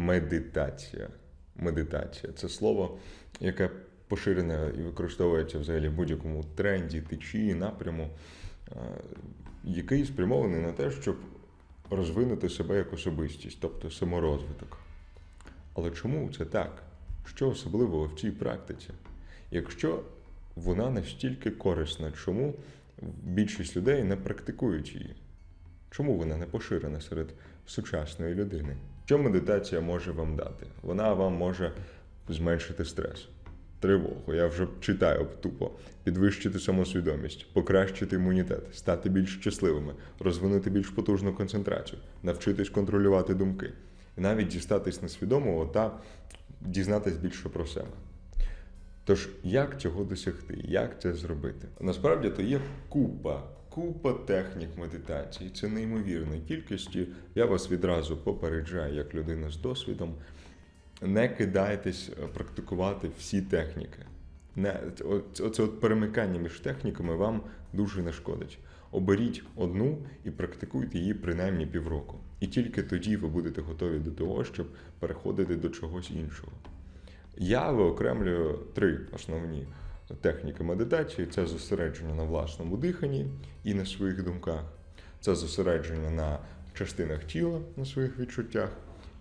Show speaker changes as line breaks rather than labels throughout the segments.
медитація. Медитація це слово, яке поширене і використовується взагалі в будь-якому тренді, течії, напряму, е, який спрямований на те, щоб розвинути себе як особистість, тобто саморозвиток. Але чому це так? Що особливого в цій практиці? Якщо вона настільки корисна, чому більшість людей не практикують її? Чому вона не поширена серед сучасної людини? Що медитація може вам дати? Вона вам може зменшити стрес, тривогу. Я вже читаю тупо, підвищити самосвідомість, покращити імунітет, стати більш щасливими, розвинути більш потужну концентрацію, навчитись контролювати думки, і навіть дістатись несвідомого та дізнатись більше про себе. Тож, як цього досягти? Як це зробити? Насправді то є купа, купа технік медитації. Це неймовірної кількості. Я вас відразу попереджаю, як людина з досвідом. Не кидайтесь е, практикувати всі техніки. Не, от- Оце от перемикання між техніками вам дуже не шкодить. Оберіть одну і практикуйте її принаймні півроку. І тільки тоді ви будете готові до того, щоб переходити до чогось іншого. Я виокремлюю три основні техніки медитації: це зосередження на власному диханні і на своїх думках, це зосередження на частинах тіла, на своїх відчуттях,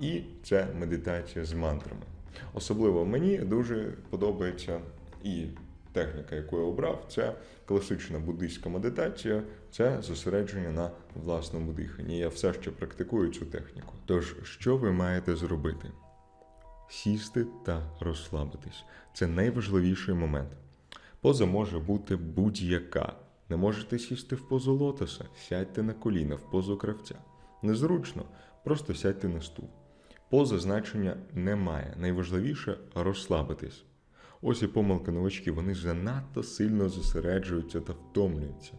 і це медитація з мантрами. Особливо мені дуже подобається і техніка, яку я обрав, це класична буддийська медитація, це зосередження на власному диханні. Я все ще практикую цю техніку. Тож, що ви маєте зробити? сісти та розслабитись. Це найважливіший момент. Поза може бути будь-яка. Не можете сісти в позу лотоса, сядьте на коліна в позу кравця. Незручно, просто сядьте на стул. Поза значення немає. Найважливіше розслабитись. Ось і помилка новачків, вони занадто сильно зосереджуються та втомлюються.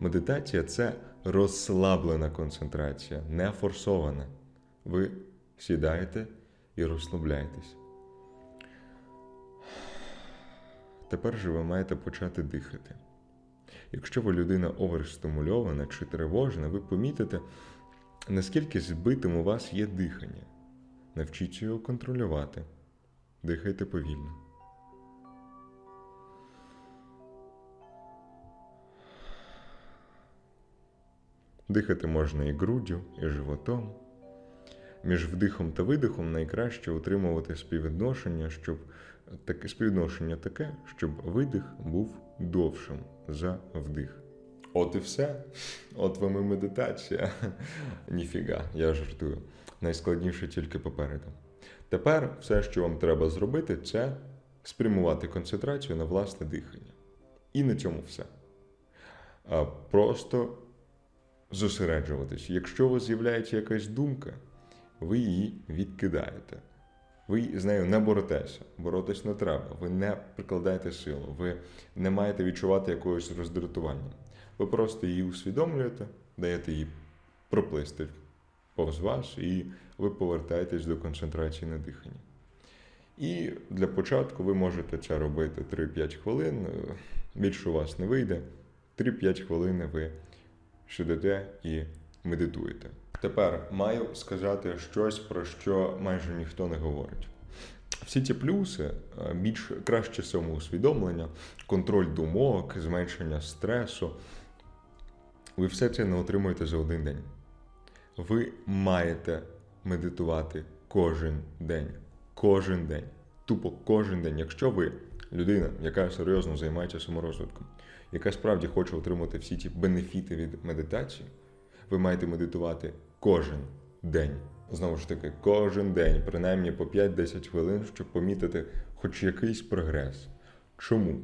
Медитація це розслаблена концентрація, не форсована. Ви сідаєте і розслабляєтесь. Тепер же ви маєте почати дихати. Якщо ви людина оверстимульована чи тривожна, ви помітите, наскільки збитим у вас є дихання. Навчіться його контролювати. Дихайте повільно. Дихати можна і груддю, і животом. Між вдихом та видихом найкраще утримувати співвідношення, щоб таке співвідношення таке, щоб видих був довшим за вдих. От і все. От вам і медитація. Ніфіга, я жартую. Найскладніше тільки попереду. Тепер все, що вам треба зробити, це спрямувати концентрацію на власне дихання. І на цьому все. Просто зосереджуватись. Якщо у вас з'являється якась думка, ви її відкидаєте. Ви з нею не боретеся, боротись не треба. Ви не прикладаєте силу, ви не маєте відчувати якогось роздратування. Ви просто її усвідомлюєте, даєте їй проплисти повз вас, і ви повертаєтесь до концентрації на диханні. І для початку ви можете це робити 3-5 хвилин. Більше у вас не вийде. 3-5 хвилин ви сидите і медитуєте. Тепер маю сказати щось, про що майже ніхто не говорить. Всі ці плюси, е, більш краще самоусвідомлення, контроль думок, зменшення стресу. Ви все це не отримуєте за один день. Ви маєте медитувати кожен день. Кожен день. Тупо кожен день. Якщо ви людина, яка серйозно займається саморозвитком, яка справді хоче отримати всі ті бенефіти від медитації, ви маєте медитувати кожен день. Знову ж таки, кожен день, принаймні по 5-10 хвилин, щоб помітити хоч якийсь прогрес. Чому?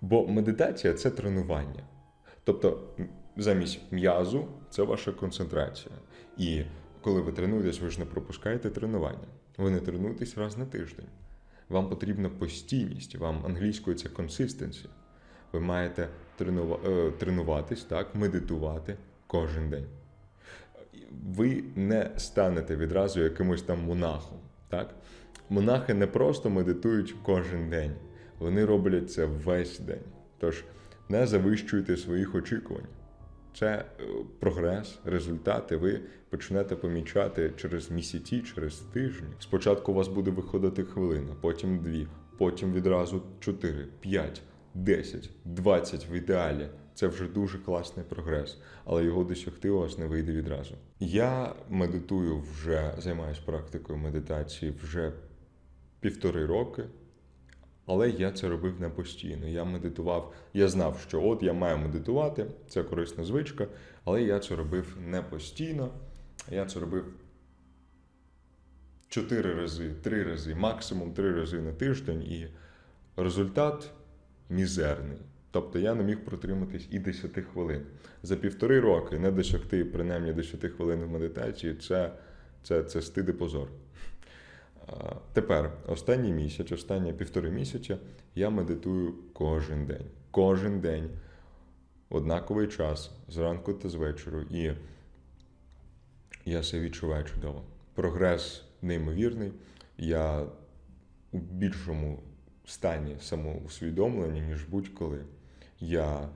Бо медитація це тренування. Тобто, замість м'язу це ваша концентрація. І коли ви тренуєтесь, ви ж не пропускаєте тренування. Ви не тренуєтесь раз на тиждень. Вам потрібна постійність, вам англійською це consistency. Ви маєте тренува... е, тренуватись, так, медитувати кожен день. Ви не станете відразу якимось там монахом. Так? Монахи не просто медитують кожен день, вони роблять це весь день. Тож не завищуйте своїх очікувань. Це е, прогрес, результати. Ви почнете помічати через місяці, через тижні. Спочатку у вас буде виходити хвилина, потім дві, потім відразу чотири, п'ять, десять, двадцять в ідеалі. Це вже дуже класний прогрес, але його досягти у вас не вийде відразу. Я медитую вже займаюся практикою медитації вже півтори роки. Але я це робив не постійно. Я медитував, я знав, що от я маю медитувати, це корисна звичка, але я це робив не постійно. Я це робив чотири рази, три рази, максимум три рази на тиждень, і результат мізерний. Тобто я не міг протриматись і 10 хвилин. За півтори роки не досягти принаймні 10 хвилин в медитації це, це, це стид позор. Тепер останній місяць, останні півтори місяця я медитую кожен день. Кожен день, однаковий час, зранку та з вечору. І я це відчуваю чудово. Прогрес неймовірний. Я у більшому стані самоусвідомлення, ніж будь-коли. Я,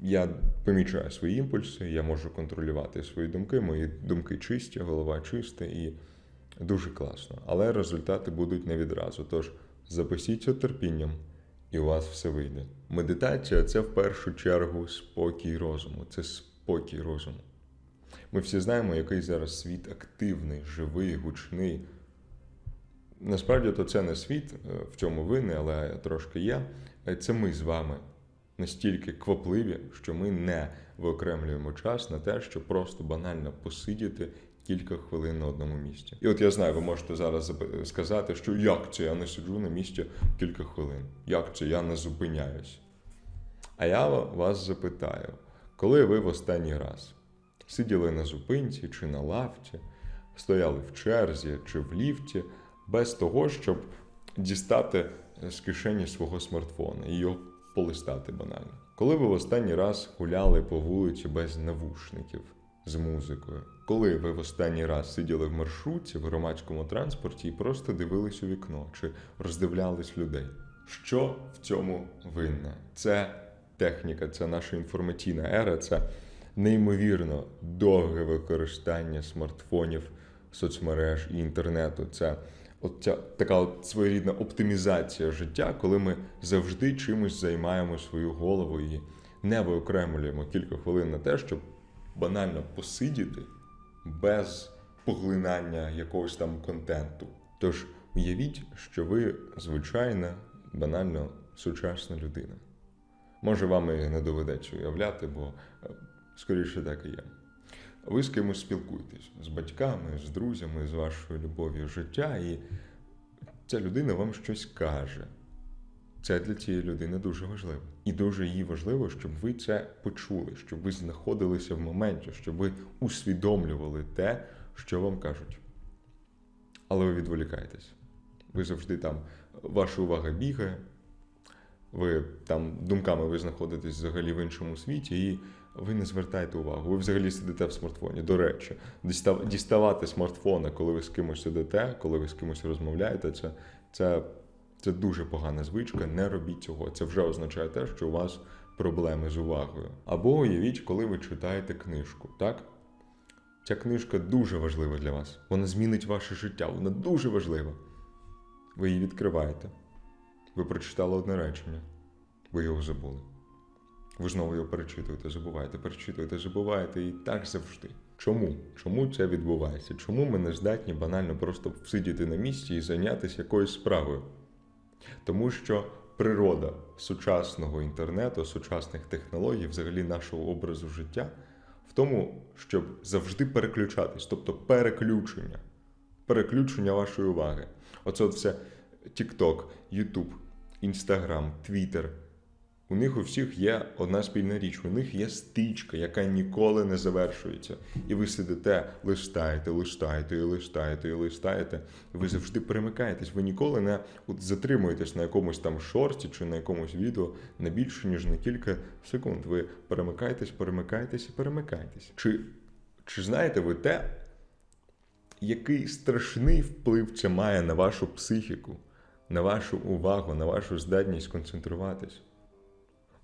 я помічаю свої імпульси, я можу контролювати свої думки. Мої думки чисті, голова чиста і дуже класно. Але результати будуть не відразу. Тож запасіться терпінням, і у вас все вийде. Медитація це в першу чергу спокій розуму. Це спокій розуму. Ми всі знаємо, який зараз світ активний, живий, гучний. Насправді то це не світ, е, в цьому винний, але трошки є. Е, Це ми з вами настільки квапливі, що ми не виокремлюємо час на те, щоб просто банально посидіти кілька хвилин на одному місці. І от я знаю, ви можете зараз сказати, що як це я не сиджу на місці кілька хвилин, як це я не зупиняюсь. А я вас запитаю, коли ви в останній раз сиділи на зупинці чи на лавці, стояли в черзі чи в ліфті, без того, щоб дістати з кишені свого смартфона і його полистати банально. Коли ви в останній раз гуляли по вулиці без навушників з музикою? Коли ви в останній раз сиділи в маршрутці в громадському транспорті і просто дивились у вікно чи роздивлялись людей? Що в цьому винне? Це техніка, це наша інформаційна ера, це неймовірно довге використання смартфонів, соцмереж і інтернету. Це от ця така от своєрідна оптимізація життя, коли ми завжди чимось займаємо свою голову і не виокремлюємо кілька хвилин на те, щоб банально посидіти без поглинання якогось там контенту. Тож уявіть, що ви звичайна, банально сучасна людина. Може, вам і не доведеться уявляти, бо е, скоріше так і є. Ви з кимось спілкуєтесь з батьками, з друзями, з вашою любов'ю життя, і ця людина вам щось каже. Це для цієї людини дуже важливо. І дуже їй важливо, щоб ви це почули, щоб ви знаходилися в моменті, щоб ви усвідомлювали те, що вам кажуть. Але ви відволікаєтесь. Ви завжди там, ваша увага бігає, ви там думками ви знаходитесь взагалі в іншому світі, і ви не звертаєте увагу. Ви взагалі сидите в смартфоні. До речі, діставати смартфона, коли ви з кимось сидите, коли ви з кимось розмовляєте, це, це, це дуже погана звичка. Не робіть цього. Це вже означає те, що у вас проблеми з увагою. Або уявіть, коли ви читаєте книжку, так? Ця книжка дуже важлива для вас. Вона змінить ваше життя. Вона дуже важлива. Ви її відкриваєте. Ви прочитали одне речення, ви його забули. Ви знову його перечитуєте, забуваєте, перечитуєте, забуваєте і так завжди. Чому? Чому це відбувається? Чому ми не здатні банально просто всидіти на місці і зайнятися якоюсь справою? Тому що природа сучасного інтернету, сучасних технологій, взагалі нашого образу життя, в тому, щоб завжди переключатись, тобто переключення, переключення вашої уваги. Оце от все TikTok, YouTube, Instagram, Twitter. У них у всіх є одна спільна річ. У них є стичка, яка ніколи не завершується. І ви сидите, листаєте, листаєте, і листаєте, і листаєте. Ви завжди перемикаєтесь. Ви ніколи не от затримуєтесь на якомусь там шорті чи на якомусь відео на більше, ніж на кілька секунд. Ви перемикаєтесь, перемикаєтесь і перемикаєтесь. Чи, чи знаєте ви те, який страшний вплив це має на вашу психіку, на вашу увагу, на вашу здатність концентруватись?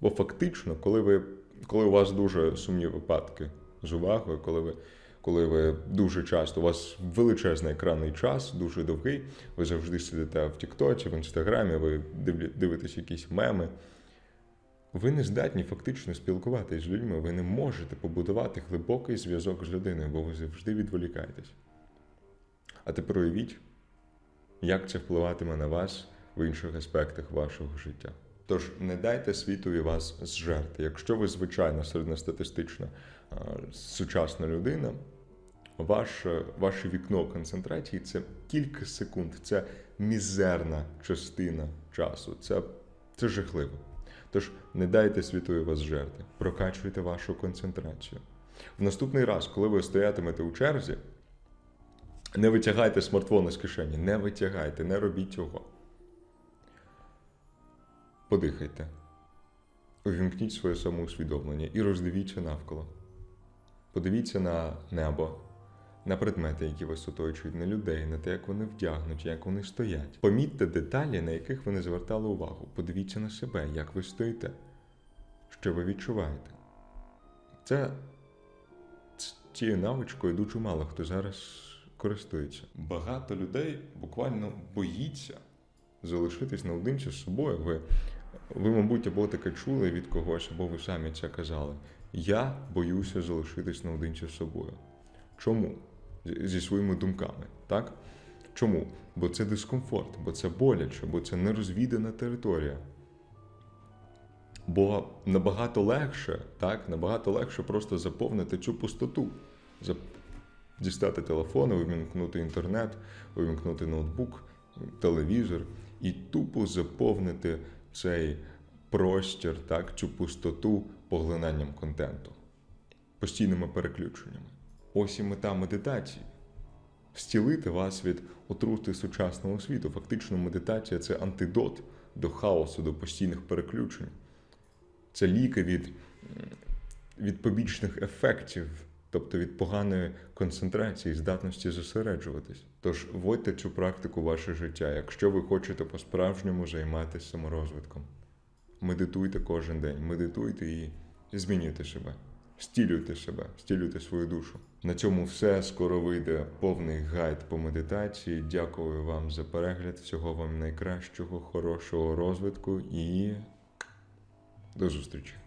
Бо фактично, коли ви коли у вас дуже сумні випадки з увагою, коли ви, коли ви дуже часто, у вас величезний екранний час, дуже довгий, ви завжди сидите в Тіктоці, в Інстаграмі, ви дивитесь якісь меми. Ви не здатні фактично спілкуватися з людьми, ви не можете побудувати глибокий зв'язок з людиною, бо ви завжди відволікаєтесь. А тепер уявіть, як це впливатиме на вас в інших аспектах вашого життя. Тож не дайте світові вас зжерти. Якщо ви звичайна середньостатистична сучасна людина, ваше, ваше вікно концентрації це кілька секунд, це мізерна частина часу. Це, це жахливо. Тож не дайте світові вас жерти, прокачуйте вашу концентрацію. В наступний раз, коли ви стоятимете у черзі, не витягайте смартфон з кишені, не витягайте, не робіть цього. Подихайте. Увімкніть своє самоусвідомлення і роздивіться навколо. Подивіться на небо, на предмети, які вас оточують, на людей, на те, як вони вдягнуті, як вони стоять. Помітьте деталі, на яких ви не звертали увагу. Подивіться на себе, як ви стоїте, що ви відчуваєте. Це цією навичкою дуже мало хто зараз користується. Багато людей буквально боїться залишитись наодинці з собою. Ви, ви, мабуть, або таке чули від когось, або ви самі це казали. Я боюся залишитись наодинці з собою. Чому? Зі своїми думками, так? Чому? Бо це дискомфорт, бо це боляче, бо це нерозвідана територія. Бо набагато легше, так, набагато легше просто заповнити цю пустоту. Дістати телефон, увімкнути інтернет, увімкнути ноутбук, телевізор і тупо заповнити цей простір, так, цю пустоту поглинанням контенту, постійними переключеннями. Ось і мета медитації. Зцілити вас від отрути сучасного світу. Фактично, медитація це антидот до хаосу, до постійних переключень. Це ліки від, від побічних ефектів, тобто від поганої концентрації, здатності зосереджуватись. Тож вводьте цю практику в ваше життя, якщо ви хочете по-справжньому займатися саморозвитком. Медитуйте кожен день, медитуйте і змінюйте себе. Стілюйте себе, стілюйте свою душу. На цьому все. Скоро вийде повний гайд по медитації. Дякую вам за перегляд. Всього вам найкращого, хорошого розвитку і до зустрічі!